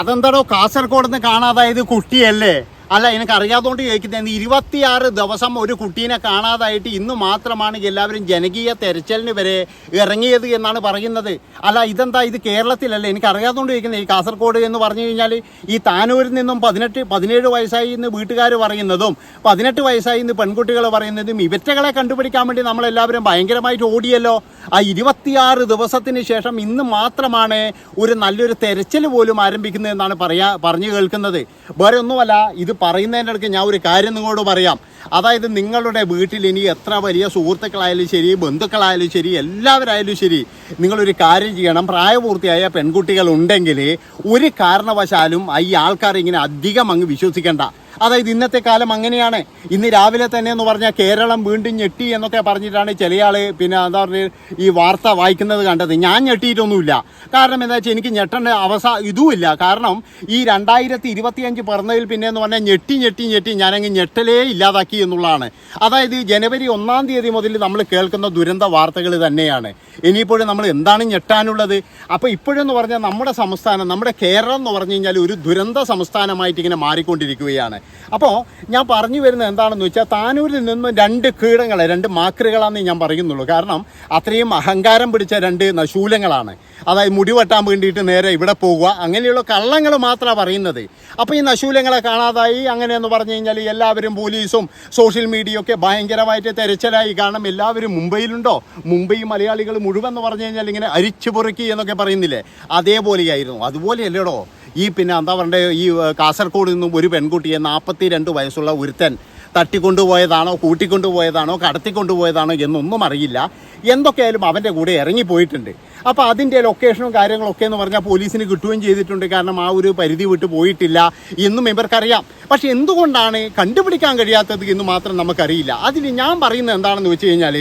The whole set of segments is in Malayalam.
അതെന്താടോ കാസർഗോഡ് നിന്ന് കാണാതായത് കുട്ടിയല്ലേ? അല്ല എനിക്ക് അറിയാത്തതുകൊണ്ട് ചോദിക്കുന്നത് ഇരുപത്തിയാറ് ദിവസം ഒരു കുട്ടീനെ കാണാതായിട്ട് ഇന്ന് മാത്രമാണ് എല്ലാവരും ജനകീയ തെരച്ചിലിന് വരെ ഇറങ്ങിയത് എന്നാണ് പറയുന്നത്. അല്ല ഇതെന്താ ഇത് കേരളത്തിലല്ലേ? എനിക്ക് അറിയാത്തതുകൊണ്ട് ചോദിക്കുന്നത് ഈ കാസർഗോഡ് എന്ന് പറഞ്ഞു കഴിഞ്ഞാൽ ഈ താനൂരിൽ നിന്നും പതിനെട്ട് പതിനേഴ് വയസ്സായി ഇന്ന് വീട്ടുകാർ പറയുന്നതും പതിനെട്ട് വയസ്സായി ഇന്ന് പെൺകുട്ടികൾ പറയുന്നതും ഇവറ്റകളെ കണ്ടുപിടിക്കാൻ വേണ്ടി നമ്മളെല്ലാവരും ഭയങ്കരമായിട്ട് ഓടിയല്ലോ. ആ ഇരുപത്തിയാറ് ദിവസത്തിന് ശേഷം ഇന്ന് മാത്രമാണ് ഒരു നല്ലൊരു തെരച്ചിൽ പോലും ആരംഭിക്കുന്നത് എന്നാണ് പറയാ പറഞ്ഞു കേൾക്കുന്നത്. വേറെ ഒന്നുമല്ല ഇത് പറയുന്നതിന്റെ ഇടയ്ക്ക് ഞാൻ ഒരു കാര്യം നിങ്ങളോട് പറയാം. അതായത് നിങ്ങളുടെ വീട്ടിൽ ഇനി എത്ര വലിയ സുഹൃത്തുക്കളായാലും ശരി ബന്ധുക്കളായാലും ശരി എല്ലാവരായാലും ശരി നിങ്ങളൊരു കാര്യം ചെയ്യണം. പ്രായപൂർത്തിയായ പെൺകുട്ടികൾ ഉണ്ടെങ്കിൽ ഒരു കാരണവശാലും ഈ ആൾക്കാർ ഇങ്ങനെ അധികം അങ്ങ് വിശ്വസിക്കേണ്ട. അതായത് ഇന്നത്തെ കാലം അങ്ങനെയാണ്. ഇന്ന് രാവിലെ തന്നെ എന്ന് പറഞ്ഞാൽ കേരളം വീണ്ടും ഞെട്ടി എന്നൊക്കെ പറഞ്ഞിട്ടാണ് ചില ആൾ പിന്നെ എന്താ പറയുക ഈ വാർത്ത വായിക്കുന്നത് കണ്ടത്. ഞാൻ ഞെട്ടിയിട്ടൊന്നുമില്ല. കാരണം എന്താ വെച്ചാൽ എനിക്ക് ഞെട്ടേണ്ട അവസ്ഥ ഇതുമില്ല. കാരണം ഈ രണ്ടായിരത്തി ഇരുപത്തിയഞ്ച് പിറന്നതിൽ പിന്നെ എന്ന് പറഞ്ഞാൽ ഞെട്ടി ഞെട്ടി ഞെട്ടി ഞാനങ്ങ് ഞെട്ടലേ ഇല്ലാതാക്കി എന്നുള്ളതാണ്. അതായത് ജനുവരി ഒന്നാം തീയതി മുതൽ നമ്മൾ കേൾക്കുന്ന ദുരന്ത വാർത്തകൾ തന്നെയാണ്. ഇനിയിപ്പോഴും നമ്മൾ എന്താണ് ഞെട്ടാനുള്ളത്? അപ്പോൾ ഇപ്പോഴെന്ന് പറഞ്ഞാൽ നമ്മുടെ സംസ്ഥാനം നമ്മുടെ കേരളം എന്ന് പറഞ്ഞു കഴിഞ്ഞാൽ ഒരു ദുരന്ത സംസ്ഥാനമായിട്ട് ഇങ്ങനെ മാറിക്കൊണ്ടിരിക്കുകയാണ്. അപ്പോൾ ഞാൻ പറഞ്ഞു വരുന്നത് എന്താണെന്ന് വെച്ചാൽ താനൂരിൽ നിന്നും രണ്ട് കീടങ്ങളെ രണ്ട് മാക്രുകളാണെന്ന് ഞാൻ പറയുന്നുള്ളൂ. കാരണം അത്രയും അഹങ്കാരം പിടിച്ച രണ്ട് ശൂലങ്ങളാണ്. അതായത് മുടി വെട്ടാൻ വേണ്ടിയിട്ട് നേരെ ഇവിടെ പോകുക അങ്ങനെയുള്ള കള്ളങ്ങൾ മാത്രമാണ് പറയുന്നത്. അപ്പോൾ ഈ നശൂലങ്ങളെ കാണാതായി അങ്ങനെയെന്ന് പറഞ്ഞു കഴിഞ്ഞാൽ എല്ലാവരും പോലീസും സോഷ്യൽ മീഡിയ ഒക്കെ ഭയങ്കരമായിട്ട് തെരച്ചിലായി. കാരണം എല്ലാവരും മുംബൈയിലുണ്ടോ? മുംബൈ മലയാളികൾ മുഴുവൻ എന്ന് പറഞ്ഞു കഴിഞ്ഞാൽ ഇങ്ങനെ അരിച്ചു പൊറുക്കി എന്നൊക്കെ പറയുന്നില്ലേ? അതേപോലെയായിരുന്നു. അതുപോലെയല്ലേടോ? ഈ പിന്നെ എന്താ പറയണ്ടേ ഈ കാസർഗോഡ് നിന്നും ഒരു പെൺകുട്ടിയെ നാൽപ്പത്തി രണ്ട് വയസ്സുള്ള ഒരുത്തൻ തട്ടിക്കൊണ്ടുപോയതാണോ കൂട്ടിക്കൊണ്ടുപോയതാണോ കടത്തിക്കൊണ്ടുപോയതാണോ എന്നൊന്നും അറിയില്ല. എന്തൊക്കെയായാലും അവന്റെ കൂടെ ഇറങ്ങിപ്പോയിട്ടുണ്ട്. അപ്പോൾ അതിന്റെ ലൊക്കേഷനും കാര്യങ്ങളൊക്കെ എന്ന് പറഞ്ഞാൽ പോലീസിന് കിട്ടുകയും ചെയ്തിട്ടുണ്ട്. കാരണം ആ ഒരു പരിധി വിട്ട് പോയിട്ടില്ല എന്നും ഇവർക്കറിയാം. പക്ഷെ എന്തുകൊണ്ടാണ് കണ്ടുപിടിക്കാൻ കഴിയാത്തത് എന്ന് മാത്രം നമുക്കറിയില്ല. അതിൽ ഞാൻ പറയുന്നത് എന്താണെന്ന് വെച്ച് കഴിഞ്ഞാൽ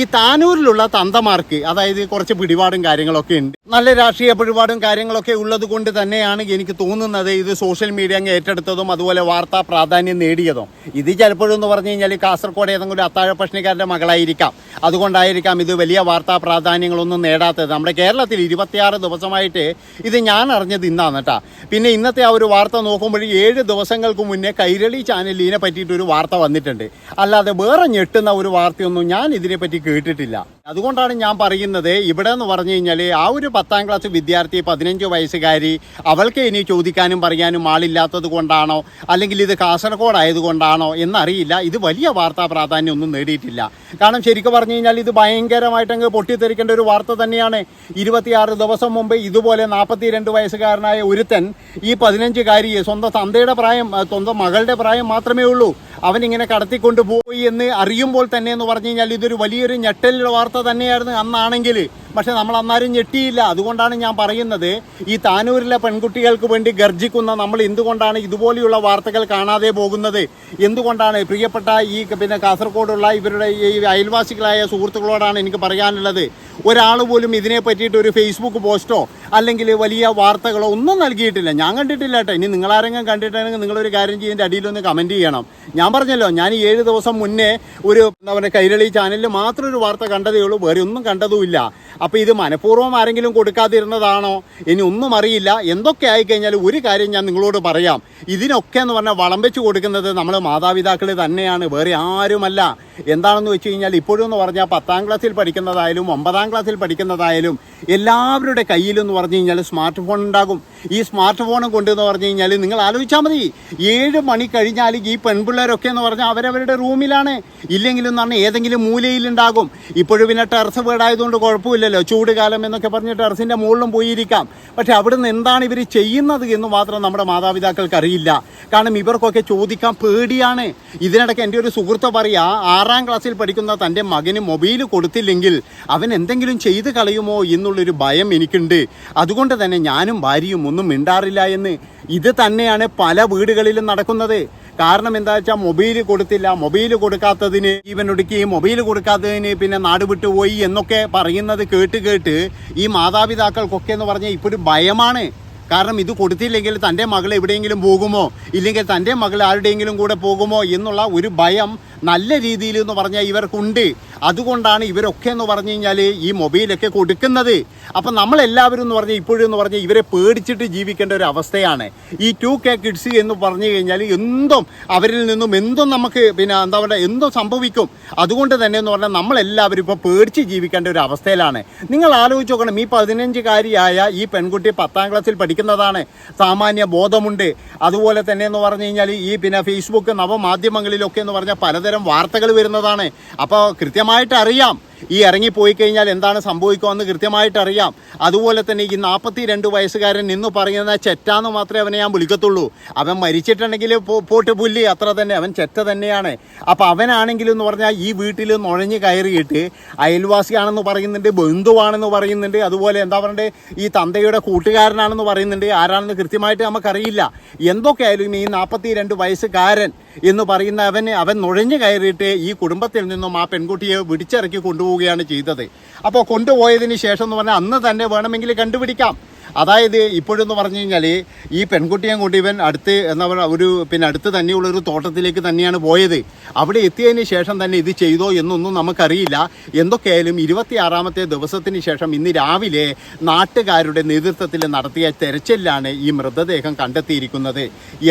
ഈ താനൂരിലുള്ള തന്തമാർക്ക് അതായത് കുറച്ച് പിടിപാടും കാര്യങ്ങളൊക്കെ ഉണ്ട്. നല്ല രാഷ്ട്രീയ പിടിപാടും കാര്യങ്ങളൊക്കെ ഉള്ളത് കൊണ്ട് തന്നെയാണ് എനിക്ക് തോന്നുന്നത് ഇത് സോഷ്യൽ മീഡിയ അങ്ങ് ഏറ്റെടുത്തതും അതുപോലെ വാർത്താ പ്രാധാന്യം നേടിയതും. ഇത് ചിലപ്പോഴെന്ന് പറഞ്ഞു കഴിഞ്ഞാൽ കാസർഗോഡ് ഏതെങ്കിലും അത്താഴ പ്രശ്നക്കാരുടെ മകളായിരിക്കാം. അതുകൊണ്ടായിരിക്കാം ഇത് വലിയ വാർത്താ പ്രാധാന്യങ്ങളൊന്നും നേടാത്തത്. നമ്മുടെ കേരളത്തിൽ ഇരുപത്തിയാറ് ദിവസമായിട്ട് ഇത് ഞാൻ അറിഞ്ഞത് ഇന്നാണ് കേട്ടാ. പിന്നെ ഇന്നത്തെ ആ ഒരു വാർത്ത നോക്കുമ്പോൾ ഏഴ് ദിവസങ്ങൾക്ക് മുന്നേ കൈരളി ചാനലിൽ ഇതിനെ പറ്റിയിട്ടൊരു വാർത്ത വന്നിട്ടുണ്ട്. അല്ലാതെ വേറെ ഞെട്ടുന്ന ഒരു വാർത്തയൊന്നും ഞാൻ ഇതിനെപ്പറ്റി കേട്ടിട്ടില്ല. അതുകൊണ്ടാണ് ഞാൻ പറയുന്നത്. ഇവിടെ എന്ന് പറഞ്ഞു കഴിഞ്ഞാൽ ആ ഒരു പത്താം ക്ലാസ് വിദ്യാർത്ഥി പതിനഞ്ച് വയസ്സുകാരി അവൾക്ക് ഇനി ചോദിക്കാനും പറയാനും ആളില്ലാത്തത് കൊണ്ടാണോ അല്ലെങ്കിൽ ഇത് കാസർഗോഡ് ആയതുകൊണ്ടാണോ എന്നറിയില്ല. ഇത് വലിയ വാർത്താ പ്രാധാന്യം ഒന്നും നേടിയിട്ടില്ല. കാരണം ശരിക്കും പറഞ്ഞു കഴിഞ്ഞാൽ ഇത് ഭയങ്കരമായിട്ടങ്ങ് പൊട്ടിത്തെറിക്കേണ്ട ഒരു വാർത്ത തന്നെയാണ്. ഇരുപത്തിയാറ് ദിവസം മുമ്പ് ഇതുപോലെ നാൽപ്പത്തി രണ്ട് വയസ്സുകാരനായ ഒരുത്തൻ ഈ പതിനഞ്ചുകാരിയെ സ്വന്തം തന്തയുടെ പ്രായം സ്വന്തം മകളുടെ പ്രായം മാത്രമേ ഉള്ളൂ. അവനിങ്ങനെ കടത്തിക്കൊണ്ട് എന്ന് അറിയുമ്പോൾ തന്നെ എന്ന് പറഞ്ഞു കഴിഞ്ഞാൽ ഇതൊരു വലിയൊരു ഞെട്ടലുള്ള വാർത്ത തന്നെയായിരുന്നു അന്നാണെങ്കിൽ. പക്ഷെ നമ്മൾ അന്നാരും ഞെട്ടിയില്ല. അതുകൊണ്ടാണ് ഞാൻ പറയുന്നത്. ഈ താനൂരിലെ പെൺകുട്ടികൾക്ക് വേണ്ടി ഗർജിക്കുന്ന നമ്മൾ എന്തുകൊണ്ടാണ് ഇതുപോലെയുള്ള വാർത്തകൾ കാണാതെ പോകുന്നത്? എന്തുകൊണ്ടാണ്? പ്രിയപ്പെട്ട ഈ പിന്നെ കാസർഗോഡുള്ള ഇവരുടെ ഈ അയൽവാസികളായ സുഹൃത്തുക്കളോടാണ് എനിക്ക് പറയാനുള്ളത്. ഒരാൾ പോലും ഇതിനെ പറ്റിയിട്ട് ഒരു ഫേസ്ബുക്ക് പോസ്റ്റോ അല്ലെങ്കിൽ വലിയ വാർത്തകളോ ഒന്നും നൽകിയിട്ടില്ല. ഞാൻ കണ്ടിട്ടില്ല കേട്ടോ ഇനി നിങ്ങളാരെങ്കിലും കണ്ടിട്ടുണ്ടെങ്കിൽ നിങ്ങളൊരു കാര്യം ചെയ്യേണ്ട അടിയിലൊന്ന് കമന്റ് ചെയ്യണം. ഞാൻ പറഞ്ഞല്ലോ ഞാൻ ഈ ഏഴ് ദിവസം മുന്നേ ഒരു എന്താ പറയുക കൈരളി ചാനലിൽ മാത്രം ഒരു വാർത്ത കണ്ടതേ ഉള്ളൂ വേറെ ഒന്നും കണ്ടതുമില്ല. അപ്പോൾ ഇത് മനഃപൂർവം ആരെങ്കിലും കൊടുക്കാതിരുന്നതാണോ? ഇനി ഒന്നും അറിയില്ല. എന്തൊക്കെ ആയിക്കഴിഞ്ഞാൽ ഒരു കാര്യം ഞാൻ നിങ്ങളോട് പറയാം. ഇതിനൊക്കെ എന്ന് പറഞ്ഞാൽ വളം വെച്ച് കൊടുക്കുന്നത് നമ്മൾ മാതാപിതാക്കൾ തന്നെയാണ് വേറെ ആരുമല്ല. എന്താണെന്ന് വെച്ച് കഴിഞ്ഞാൽ ഇപ്പോഴും എന്ന് പറഞ്ഞാൽ പത്താം ക്ലാസ്സിൽ പഠിക്കുന്നതായാലും ഒമ്പതാം ക്ലാസ്സിൽ പഠിക്കുന്നതായാലും എല്ലാവരുടെ കയ്യിലെന്ന് പറഞ്ഞു കഴിഞ്ഞാൽ സ്മാർട്ട് ഫോൺ ഉണ്ടാകും. ഈ സ്മാർട്ട് ഫോൺ കൊണ്ടെന്ന് പറഞ്ഞു കഴിഞ്ഞാൽ നിങ്ങൾ ആലോചിച്ചാൽ മതി. ഏഴ് മണി കഴിഞ്ഞാൽ ഈ പെൺപിള്ളേരൊക്കെ എന്ന് പറഞ്ഞാൽ അവരവരുടെ റൂമിലാണ്. ഇല്ലെങ്കിലും എന്ന് പറഞ്ഞാൽ ഏതെങ്കിലും മൂലയിലുണ്ടാകും. ഇപ്പോഴും പിന്നെ ടെറസ് വീടായതുകൊണ്ട് കുഴപ്പമില്ലല്ലോ. ചൂട് കാലം എന്നൊക്കെ പറഞ്ഞ് ടെറസിന്റെ മുകളിലും പോയിരിക്കാം. പക്ഷെ അവിടുന്ന് എന്താണ് ഇവർ ചെയ്യുന്നത് എന്ന് മാത്രം നമ്മുടെ മാതാപിതാക്കൾക്ക് അറിയില്ല. കാരണം ഇവർക്കൊക്കെ ചോദിക്കാൻ പേടിയാണ്. ഇതിനിടയ്ക്ക് എന്റെ ഒരു സുഹൃത്ത് പറയുക ആറാം ക്ലാസ്സിൽ പഠിക്കുന്ന തന്റെ മകന് മൊബൈൽ കൊടുത്തില്ലെങ്കിൽ അവൻ എന്തെങ്കിലും ചെയ്ത് കളയുമോ എന്നുള്ളൊരു ഭയം എനിക്കുണ്ട്. അതുകൊണ്ട് തന്നെ ഞാനും ഭാര്യയും ഒന്നും മിണ്ടാറില്ല എന്ന് ഇത് തന്നെയാണ് പല വീടുകളിലും നടക്കുന്നത്. കാരണം എന്താ വെച്ചാൽ മൊബൈൽ കൊടുത്തില്ല. മൊബൈൽ കൊടുക്കാത്തതിന് ഈവൻ ഒടുക്കി. മൊബൈൽ കൊടുക്കാത്തതിന് പിന്നെ നാട് വിട്ടുപോയി എന്നൊക്കെ പറയുന്നത് കേട്ട് കേട്ട് ഈ മാതാപിതാക്കൾക്കൊക്കെ എന്ന് പറഞ്ഞാൽ ഇപ്പോഴും ഭയമാണ്. കാരണം ഇത് കൊടുത്തില്ലെങ്കിൽ തന്റെ മകൾ എവിടെയെങ്കിലും പോകുമോ? ഇല്ലെങ്കിൽ തന്റെ മകൾ ആരുടെയെങ്കിലും കൂടെ പോകുമോ? എന്നുള്ള ഒരു ഭയം നല്ല രീതിയിൽ എന്ന് പറഞ്ഞാൽ ഇവർക്കുണ്ട്. അതുകൊണ്ടാണ് ഇവരൊക്കെ എന്ന് പറഞ്ഞു കഴിഞ്ഞാൽ ഈ മൊബൈലൊക്കെ കൊടുക്കുന്നത്. അപ്പം നമ്മളെല്ലാവരും എന്ന് പറഞ്ഞാൽ ഇപ്പോഴും എന്ന് പറഞ്ഞാൽ ഇവരെ പേടിച്ചിട്ട് ജീവിക്കേണ്ട ഒരു അവസ്ഥയാണ്. ഈ ടു കെ കിഡ്സ് എന്ന് പറഞ്ഞു കഴിഞ്ഞാൽ എന്തും അവരിൽ നിന്നും എന്തും നമുക്ക് പിന്നെ എന്താ പറയുക എന്തും സംഭവിക്കും. അതുകൊണ്ട് തന്നെ എന്ന് പറഞ്ഞാൽ നമ്മളെല്ലാവരും ഇപ്പോൾ പേടിച്ച് ജീവിക്കേണ്ട ഒരു അവസ്ഥയിലാണ്. നിങ്ങൾ ആലോചിച്ച് നോക്കണം ഈ പതിനഞ്ചുകാരിയായ ഈ പെൺകുട്ടി പത്താം ക്ലാസ്സിൽ പഠിക്കുന്നതാണ്. സാമാന്യ ബോധമുണ്ട്. അതുപോലെ തന്നെ എന്ന് പറഞ്ഞു കഴിഞ്ഞാൽ ഈ പിന്നെ ഫേസ്ബുക്ക് നവമാധ്യമങ്ങളിലൊക്കെ എന്ന് പറഞ്ഞാൽ പലതരം വാർത്തകൾ വരുന്നതാണ്. അപ്പോൾ കൃത്യമായിട്ട് അറിയാം ഈ ഇറങ്ങിപ്പോയി കഴിഞ്ഞാൽ എന്താണ് സംഭവിക്കുമെന്ന് കൃത്യമായിട്ട് അറിയാം അതുപോലെ തന്നെ ഈ നാൽപ്പത്തി രണ്ട് വയസ്സുകാരൻ നിന്ന് പറയുന്ന ചെറ്റാന്ന് മാത്രമേ അവനെ ഞാൻ വിളിക്കത്തുള്ളൂ. അവൻ മരിച്ചിട്ടുണ്ടെങ്കിൽ പോട്ട് പുല്ലി അത്ര തന്നെ അവൻ ചെറ്റ തന്നെയാണ്. അപ്പോൾ അവനാണെങ്കിലും എന്ന് പറഞ്ഞാൽ ഈ വീട്ടിൽ നുഴഞ്ഞ് കയറിയിട്ട് അയൽവാസിയാണെന്ന് പറയുന്നുണ്ട് ബന്ധുവാണെന്ന് പറയുന്നുണ്ട് അതുപോലെ എന്താ പറയണ്ടേ ഈ തന്തയുടെ കൂട്ടുകാരനാണെന്ന് പറയുന്നുണ്ട് ആരാണെന്ന് കൃത്യമായിട്ട് നമുക്കറിയില്ല. എന്തൊക്കെയായാലും ഈ നാൽപ്പത്തി രണ്ട് വയസ്സുകാരൻ എന്ന് പറയുന്ന അവൻ അവൻ നുഴഞ്ഞു കയറിയിട്ട് ഈ കുടുംബത്തിൽ നിന്നും ആ പെൺകുട്ടിയെ പിടിച്ചിറക്കി കൊണ്ടുപോവുകയാണ് ചെയ്തത്. അപ്പോൾ കൊണ്ടുപോയതിന് ശേഷം എന്ന് പറഞ്ഞാൽ അന്ന് തന്നെ വേണമെങ്കിൽ കണ്ടുപിടിക്കാം. അതായത് ഇപ്പോഴെന്ന് പറഞ്ഞു കഴിഞ്ഞാൽ ഈ പെൺകുട്ടിയെ കൊണ്ട് ഇവൻ അടുത്ത് എന്താ പറയുക ഒരു പിന്നെ അടുത്ത് തന്നെയുള്ള ഒരു തോട്ടത്തിലേക്ക് തന്നെയാണ് പോയത്. അവിടെ എത്തിയതിന് ശേഷം തന്നെ ഇത് ചെയ്തോ എന്നൊന്നും നമുക്കറിയില്ല. എന്തൊക്കെയായാലും ഇരുപത്തിയാറാമത്തെ ദിവസത്തിന് ശേഷം ഇന്ന് രാവിലെ നാട്ടുകാരുടെ നേതൃത്വത്തിൽ നടത്തിയ തെരച്ചിലാണ് ഈ മൃതദേഹം കണ്ടെത്തിയിരിക്കുന്നത്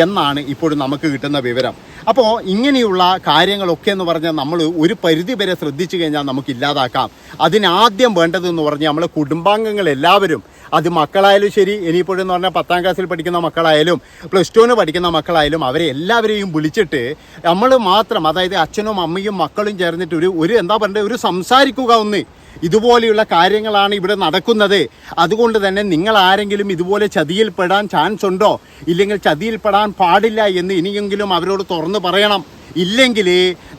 എന്നാണ് ഇപ്പോഴും നമുക്ക് കിട്ടുന്ന വിവരം. അപ്പോൾ ഇങ്ങനെയുള്ള കാര്യങ്ങളൊക്കെ എന്ന് പറഞ്ഞാൽ നമ്മൾ ഒരു പരിധി വരെ ശ്രദ്ധിച്ചു കഴിഞ്ഞാൽ നമുക്ക് ഇല്ലാതാക്കാം അതിനാദ്യം വേണ്ടതെന്ന് പറഞ്ഞാൽ നമ്മളെ കുടുംബാംഗങ്ങൾ എല്ലാവരും അത് മക്കളായാലും ശരി ഇനിയിപ്പോഴെന്ന് പറഞ്ഞാൽ പത്താം ക്ലാസ്സിൽ പഠിക്കുന്ന മക്കളായാലും പ്ലസ് ടുവിന് പഠിക്കുന്ന മക്കളായാലും അവരെ എല്ലാവരെയും വിളിച്ചിട്ട് നമ്മൾ മാത്രം അതായത് അച്ഛനും അമ്മയും മക്കളും ചേർന്നിട്ട് ഒരു ഒരു എന്താ പറയുക ഒരു സംസാരിക്കുക ഒന്ന്. ഇതുപോലെയുള്ള കാര്യങ്ങളാണ് ഇവിടെ നടക്കുന്നത്. അതുകൊണ്ട് തന്നെ നിങ്ങൾ ആരെങ്കിലും ഇതുപോലെ ചതിയിൽപ്പെടാൻ ചാൻസ് ഉണ്ടോ? ഇല്ലെങ്കിൽ ചതിയിൽപ്പെടാൻ പാടില്ല എന്ന് ഇനിയെങ്കിലും അവരോട് തുറന്നു പറയണം. ഇല്ലെങ്കിൽ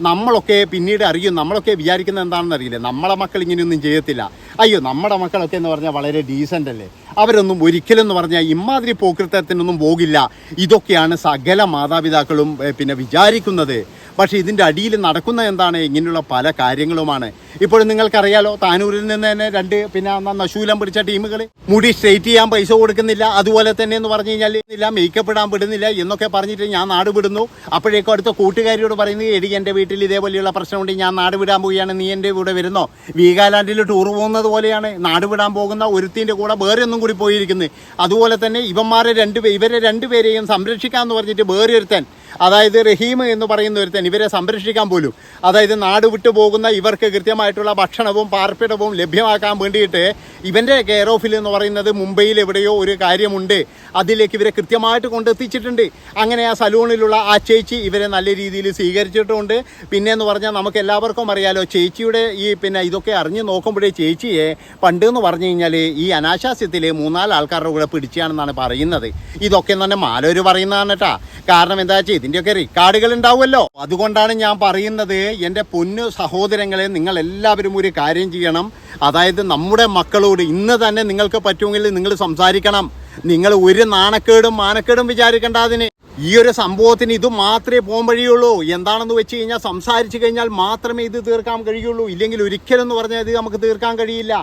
നമ്മളൊക്കെ പിന്നീട് അറിയും നമ്മളൊക്കെ വിചാരിക്കുന്നത് എന്താണെന്ന് അറിയില്ല? നമ്മളെ മക്കൾ ഇങ്ങനെയൊന്നും ചെയ്യത്തില്ല. അയ്യോ നമ്മുടെ മക്കളൊക്കെ എന്ന് പറഞ്ഞാൽ വളരെ ഡീസന്റ് അല്ലേ? അവരൊന്നും ഒരിക്കലും എന്ന് പറഞ്ഞാൽ ഇമാതിരി പോക്കൃത്തത്തിനൊന്നും പോകില്ല. ഇതൊക്കെയാണ് സകല മാതാപിതാക്കളും പിന്നെ വിചാരിക്കുന്നത്. പക്ഷേ ഇതിന്റെ അടിയിൽ നടക്കുന്ന എന്താണ്? ഇങ്ങനെയുള്ള പല കാര്യങ്ങളുമാണ്. ഇപ്പോൾ നിങ്ങൾക്കറിയാലോ താനൂരിൽ നിന്ന് തന്നെ രണ്ട് പിന്നെ നശൂലം പിടിച്ച ടീമുകൾ മുടി സ്ട്രെയിറ്റ് ചെയ്യാൻ പൈസ കൊടുക്കുന്നില്ല അതുപോലെ തന്നെ എന്ന് പറഞ്ഞു കഴിഞ്ഞാൽ ഇല്ല മേക്കപ്പ് ഇടാൻ വിടുന്നില്ല എന്നൊക്കെ പറഞ്ഞിട്ട് ഞാൻ നാട് വിടുന്നു. അപ്പോഴേക്കും അടുത്ത കൂട്ടുകാരിയോട് പറയുന്നത് എടി എന്റെ വീട്ടിൽ ഇതേപോലെയുള്ള പ്രശ്നമുണ്ട് ഞാൻ നാട് വിടാൻ പോവുകയാണ് നീ എന്റെ കൂടെ വരുന്നോ? വീഗാലാൻഡിൽ ടൂർ പോകുന്നത് പോലെയാണ് നാട് വിടാൻ പോകുന്ന ഒരുത്തിന്റെ കൂടെ വേറെ ഒന്നും കൂടി പോയിരിക്കുന്നത്. അതുപോലെ തന്നെ ഇവന്മാരെ രണ്ട് ഇവരെ രണ്ടുപേരെയും സംരക്ഷിക്കാമെന്ന് പറഞ്ഞിട്ട് വേറെ ഒരുത്തൻ അതായത് റഹീം എന്ന് പറയുന്ന ഒരുത്തൻ ഇവരെ സംരക്ഷിക്കാൻ പോലും. അതായത് നാട് വിട്ടു പോകുന്ന ഇവർക്ക് കൃത്യമായിട്ടുള്ള ഭക്ഷണവും പാർപ്പിടവും ലഭ്യമാക്കാൻ വേണ്ടിയിട്ട് ഇവന്റെ കെയർ ഓഫിൽ എന്ന് പറയുന്നത് മുംബൈയിൽ എവിടെയോ ഒരു കാര്യമുണ്ട്. അതിലേക്ക് ഇവരെ കൃത്യമായിട്ട് കൊണ്ടെത്തിച്ചിട്ടുണ്ട്. അങ്ങനെ ആ സലൂണിലുള്ള ആ ചേച്ചി ഇവരെ നല്ല രീതിയിൽ സ്വീകരിച്ചിട്ടുമുണ്ട് പിന്നെ എന്ന് പറഞ്ഞാൽ നമുക്ക് എല്ലാവർക്കും അറിയാലോ ചേച്ചിയുടെ ഈ പിന്നെ ഇതൊക്കെ അറിഞ്ഞ് നോക്കുമ്പോഴേ ചേച്ചിയെ പണ്ട് എന്ന് പറഞ്ഞു കഴിഞ്ഞാൽ ഈ അനാശാസ്യത്തിൽ മൂന്നാൽ ആൾക്കാരുടെ കൂടെ പിടിച്ചാണെന്നാണ് പറയുന്നത്. ഇതൊക്കെ തന്നെ മാലോര് പറയുന്നതാണ് കേട്ടാ. കാരണം എന്താ വെച്ചാൽ ഇതിന്റെയൊക്കെ റിക്കാർഡുകൾ ഉണ്ടാവുമല്ലോ അതുകൊണ്ടാണ് ഞാൻ പറയുന്നത് എന്റെ പൊന്നു സഹോദരങ്ങളെ നിങ്ങൾ എല്ലാവരും ഒരു കാര്യം ചെയ്യണം. അതായത് നമ്മുടെ മക്കളോട് ഇന്ന് തന്നെ നിങ്ങൾക്ക് പറ്റുമെങ്കിൽ നിങ്ങൾ സംസാരിക്കണം. നിങ്ങൾ ഒരു നാണക്കേടും മാനക്കേടും വിചാരിക്കേണ്ട അതിന്. ഈ ഒരു സംഭവത്തിന് ഇത് മാത്രമേ പോകാൻ വഴിയുള്ളൂ എന്താണെന്ന് വെച്ച് കഴിഞ്ഞാൽ സംസാരിച്ചു കഴിഞ്ഞാൽ മാത്രമേ ഇത് തീർക്കാൻ കഴിയുള്ളൂ. ഇല്ലെങ്കിൽ ഒരിക്കലും എന്ന് പറഞ്ഞാൽ ഇത് നമുക്ക് തീർക്കാൻ കഴിയില്ല.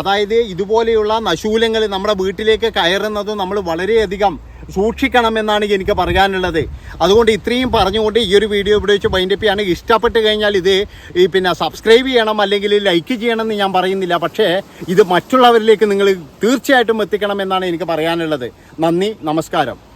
അതായത് ഇതുപോലെയുള്ള നശൂലങ്ങൾ നമ്മുടെ വീട്ടിലേക്ക് കയറുന്നത് നമ്മൾ വളരെയധികം സൂക്ഷിക്കണമെന്നാണ് എനിക്ക് പറയാനുള്ളത്. അതുകൊണ്ട് ഇത്രയും പറഞ്ഞുകൊണ്ട് ഈ ഒരു വീഡിയോ ഇവിടെ വെച്ച് വൈൻഡപ്പ് ചെയ്യാണ് ഇഷ്ടപ്പെട്ട് കഴിഞ്ഞാൽ ഇത് ഈ പിന്നെ സബ്സ്ക്രൈബ് ചെയ്യണം അല്ലെങ്കിൽ ലൈക്ക് ചെയ്യണം എന്ന് ഞാൻ പറയുന്നില്ല. പക്ഷേ ഇത് മറ്റുള്ളവരിലേക്ക് നിങ്ങൾ തീർച്ചയായിട്ടും എത്തിക്കണം എന്നാണ് എനിക്ക് പറയാനുള്ളത്. നന്ദി നമസ്കാരം.